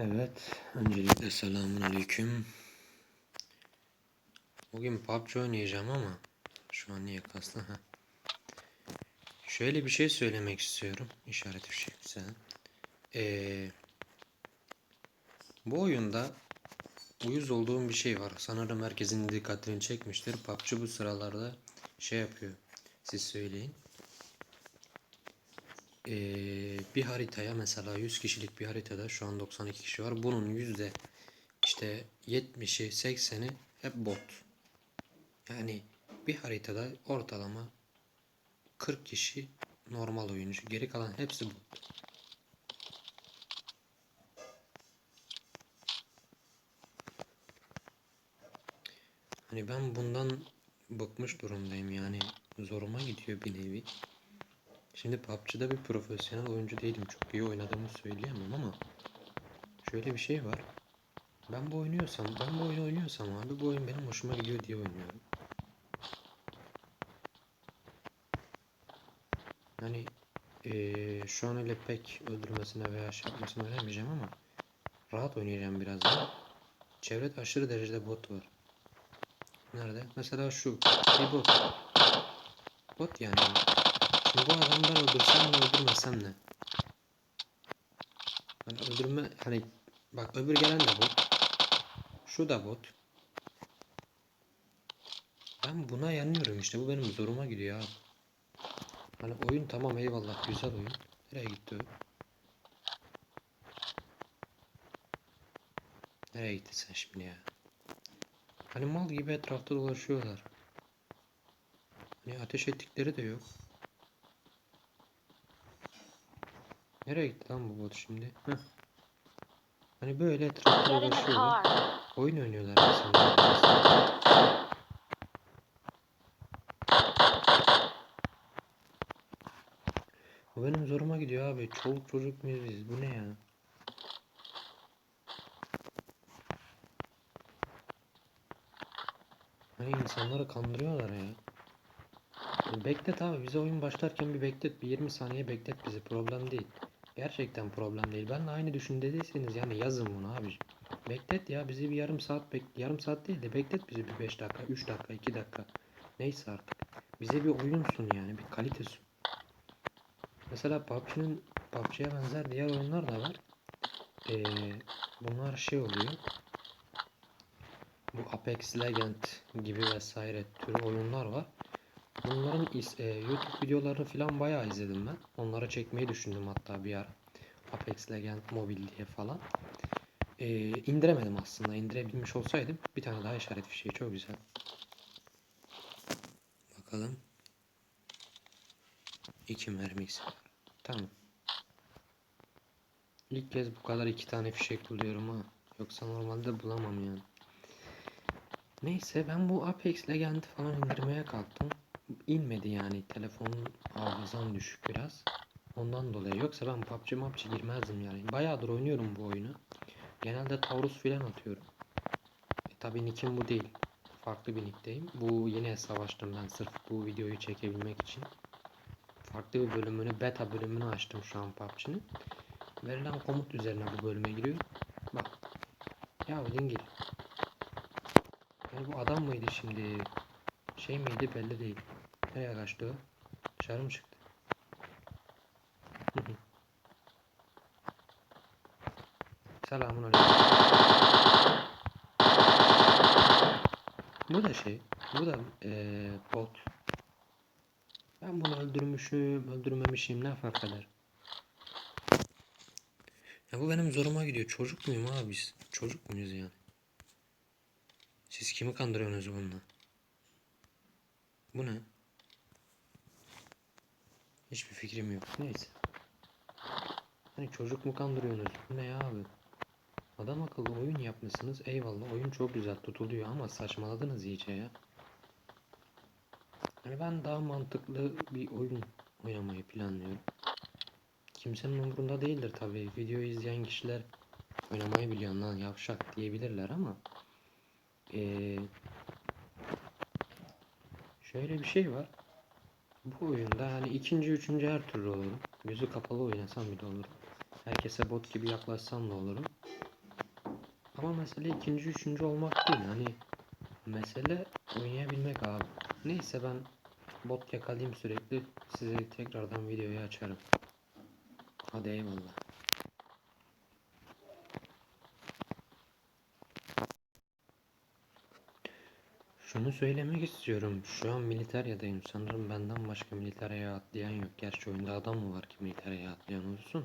Evet, öncelikle selamun aleyküm. Bugün PUBG oynayacağım ama şu an niye kastı? Ha. Şöyle bir şey söylemek istiyorum. İşaret fişeği güzel. Ee, bu oyunda uyuz olduğum bir şey var. Sanırım herkesin dikkatini çekmiştir. PUBG bu sıralarda şey yapıyor. Siz söyleyin. Ee, bir haritaya mesela 100 kişilik bir haritada şu an 92 kişi var. Bunun yüzde işte 70'i 80'i hep bot. Yani bir haritada ortalama 40 kişi normal oyuncu. Geri kalan hepsi bot. Hani ben bundan bıkmış durumdayım yani zoruma gidiyor bir nevi. Şimdi PUBG'da bir profesyonel oyuncu değilim. Çok iyi oynadığımı söyleyemem ama şöyle bir şey var. Ben bu oynuyorsam, ben bu oyunu oynuyorsam abi bu oyun benim hoşuma gidiyor diye oynuyorum. Yani eee, şu an öyle pek öldürmesine veya şey yapmasına öğrenmeyeceğim ama rahat oynayacağım biraz daha. Çevrede aşırı derecede bot var. Nerede? Mesela şu bir bot. Bot yani. Bu adamları öldürsem ne öldürmesem ne? Hani öldürme hani bak öbür gelen de bot. Şu da bot. Ben buna yanıyorum işte bu benim zoruma gidiyor abi. Hani oyun tamam eyvallah güzel oyun. Nereye gitti o? Nereye gitti sen şimdi ya? Hani mal gibi etrafta dolaşıyorlar. Hani ateş ettikleri de yok. Nereye gitti lan bu bot şimdi? Heh. Hani böyle etrafta dolaşıyorlar. Oyun oynuyorlar aslında. Bu benim zoruma gidiyor abi. Çoluk çocuk muyuz biz? Bu ne ya? Hani insanları kandırıyorlar ya. Beklet abi bize oyun başlarken bir beklet bir 20 saniye beklet bizi problem değil. Gerçekten problem değil. Ben de aynı düşüncediyseniz yani yazın bunu abi. Beklet ya bizi bir yarım saat bek yarım saat değil de beklet bizi bir 5 dakika, 3 dakika, 2 dakika. Neyse artık. Bize bir oyun sun yani bir kalite sun. Mesela PUBG'nin PUBG'ye benzer diğer oyunlar da var. Ee, bunlar şey oluyor. Bu Apex Legend gibi vesaire türü oyunlar var. Bunların e, YouTube videolarını falan bayağı izledim ben. Onları çekmeyi düşündüm hatta bir ara. Apex Legend Mobile diye falan. E, indiremedim aslında. İndirebilmiş olsaydım bir tane daha işaret fişeği çok güzel. Bakalım. İki mermisi var. Tamam. İlk kez bu kadar iki tane fişek buluyorum ha. Yoksa normalde bulamam yani. Neyse ben bu Apex Legend'i falan indirmeye kalktım. İnmedi yani. Telefonun hafızam düşük biraz. Ondan dolayı. Yoksa ben PUBG MUBG girmezdim yani. Bayağıdır oynuyorum bu oyunu. Genelde Taurus filan atıyorum. E, tabii nickim bu değil. Farklı bir nickdeyim. Bu yeni hesap açtım ben sırf bu videoyu çekebilmek için. Farklı bir bölümünü, beta bölümünü açtım şu an PUBG'nin. Verilen komut üzerine bu bölüme giriyor. Bak. Ya dingil. Yani bu adam mıydı şimdi? Şey miydi belli değil. Nereye kaçtı o? Dışarı mı çıktı? Selamun aleyküm. Bu da şey. Bu da eee bot. Ben bunu öldürmüşüm, öldürmemişim ne fark eder? Ya bu benim zoruma gidiyor. Çocuk muyum abi biz? Çocuk muyuz yani? Siz kimi kandırıyorsunuz bununla? Bu ne? Hiçbir fikrim yok. Neyse. Hani çocuk mu kandırıyorsunuz? Ne ya abi? Adam akıllı oyun yapmışsınız. Eyvallah oyun çok güzel tutuluyor ama saçmaladınız iyice ya. Hani ben daha mantıklı bir oyun oynamayı planlıyorum. Kimsenin umurunda değildir tabii. Videoyu izleyen kişiler oynamayı biliyor lan yavşak diyebilirler ama ee, şöyle bir şey var. Bu oyunda hani ikinci, üçüncü her türlü olurum. Gözü kapalı oynasam bile olurum. Herkese bot gibi yaklaşsam da olurum. Ama mesele ikinci, üçüncü olmak değil. Hani mesele oynayabilmek abi. Neyse ben bot yakalayayım sürekli. Size tekrardan videoyu açarım. Hadi eyvallah. Şunu söylemek istiyorum. Şu an militeryadayım. Sanırım benden başka militeryaya atlayan yok. Gerçi oyunda adam mı var ki militeryaya atlayan olsun.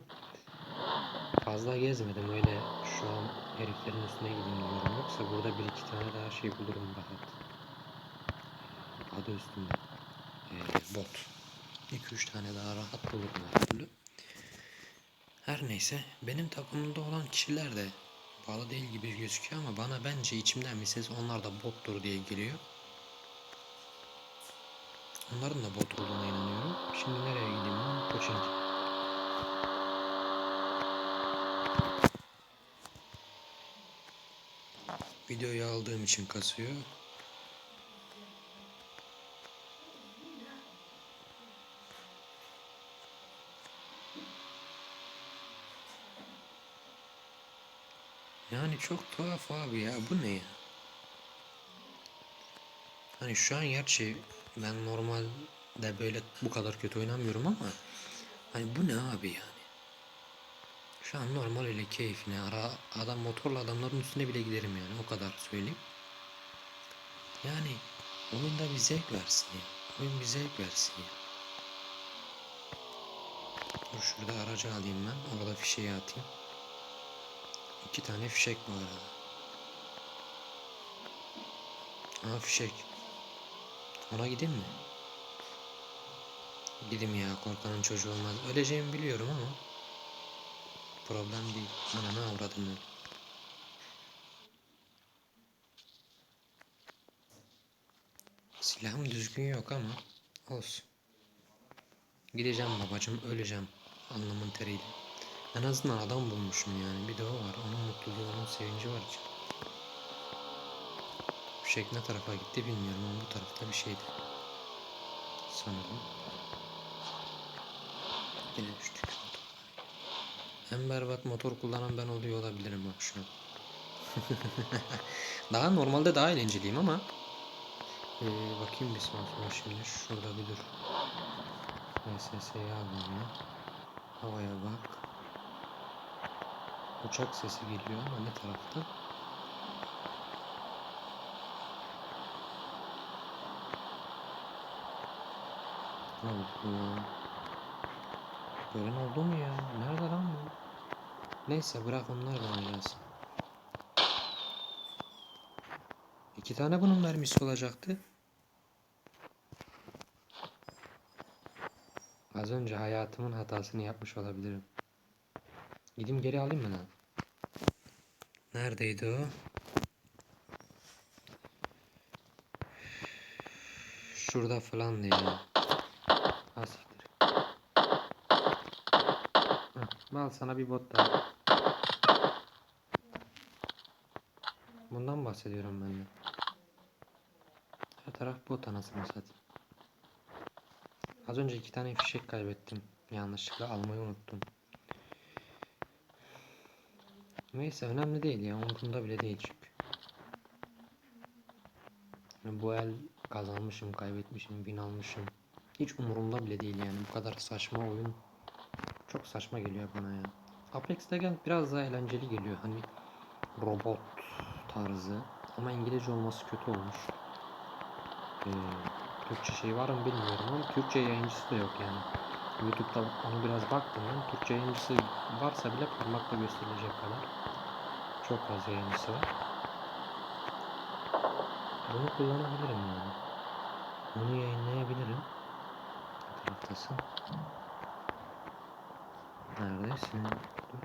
Fazla gezmedim öyle şu an heriflerin üstüne gideyim diyorum. Yoksa burada bir iki tane daha şey bulurum rahat. Adı üstünde. Ee, bot. 2-3 tane daha rahat bulurum her türlü. Her neyse benim takımımda olan kişiler de bağlı değil gibi gözüküyor ama bana bence içimden bir ses onlar da bottur diye geliyor. Onların da bot olduğuna inanıyorum. Şimdi nereye gideyim ben? Pochinki. Videoyu aldığım için kasıyor. Yani çok tuhaf abi ya bu ne ya? Hani şu an gerçi ben normalde böyle bu kadar kötü oynamıyorum ama hani bu ne abi yani? Şu an normal öyle keyfine ara adam motorla adamların üstüne bile giderim yani o kadar söyleyeyim. Yani oyunda bir zevk versin ya. Oyun bir zevk versin ya. Dur şurada aracı alayım ben. Orada fişeği atayım. İki tane fişek bu arada. Aa fişek. Ona gideyim mi? Gideyim ya korkanın çocuğu olmaz. Öleceğimi biliyorum ama. Problem değil. Ananı avradım ben. Silahım düzgün yok ama olsun. Gideceğim babacım öleceğim. Alnımın teriyle. En azından adam bulmuşum yani. Bir de o var. Onun mutluluğu, onun sevinci var için. Fişek ne tarafa gitti bilmiyorum ama bu tarafta bir şeydi. Sanırım. Yine düştük. En berbat motor kullanan ben oluyor olabilirim bak şu an. daha normalde daha eğlenceliyim ama ee, bakayım bir sola şimdi şurada bir dur. VSS'yi alayım ya. Havaya bak. Uçak sesi geliyor ama ne tarafta? Allah. Gören oldu mu ya? Nerede lan bu? Neyse bırak onlar da oynasın. İki tane bunun mermisi olacaktı. Az önce hayatımın hatasını yapmış olabilirim. Gideyim geri alayım mı lan? Neredeydi o? Şurada falan değil. Ha siktir. Heh, Al sana bir bot daha. Bundan bahsediyorum ben de. Her taraf bot anasını satayım. Az önce iki tane fişek kaybettim. Yanlışlıkla almayı unuttum. Neyse önemli değil ya. Umurumda bile değil çünkü. Bu el kazanmışım, kaybetmişim, bin almışım. Hiç umurumda bile değil yani. Bu kadar saçma oyun çok saçma geliyor bana ya. Apex Legends biraz daha eğlenceli geliyor. Hani robot tarzı. Ama İngilizce olması kötü olmuş. Ee, Türkçe şey var mı bilmiyorum ama Türkçe yayıncısı da yok yani. YouTube'da onu biraz ben. Türkçe yayıncısı varsa bile parmakla gösterilecek kadar. Çok az yayıncısı var. Bunu kullanabilirim yani. Bunu yayınlayabilirim. Ne taraftasın? Neredesin? Dur.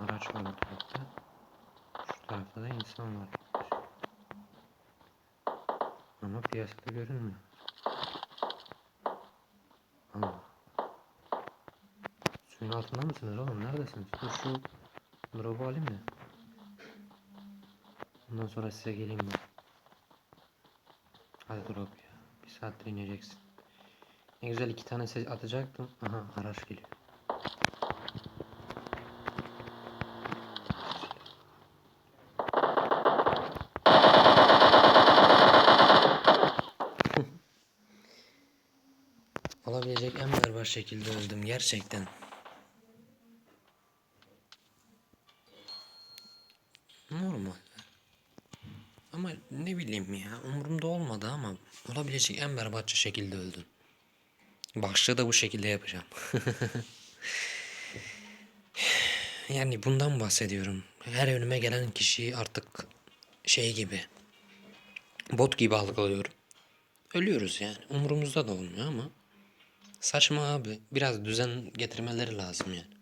Araç var bu tarafta. Şu tarafta da insan var. Ama piyasada görünmüyor. Suyun altında mısınız oğlum? Neredesiniz? Dur şu drop'u alayım mı? Ondan sonra size geleyim ben. Hadi drop ya. Bir saattir ineceksin. Ne güzel iki tane ses atacaktım. Aha araç geliyor. Olabilecek en berbat şekilde öldüm gerçekten. Olabilecek en berbatça şekilde öldüm. Başlığı da bu şekilde yapacağım. yani bundan bahsediyorum. Her önüme gelen kişiyi artık şey gibi bot gibi algılıyorum. Ölüyoruz yani. Umurumuzda da olmuyor ama saçma abi. Biraz düzen getirmeleri lazım yani.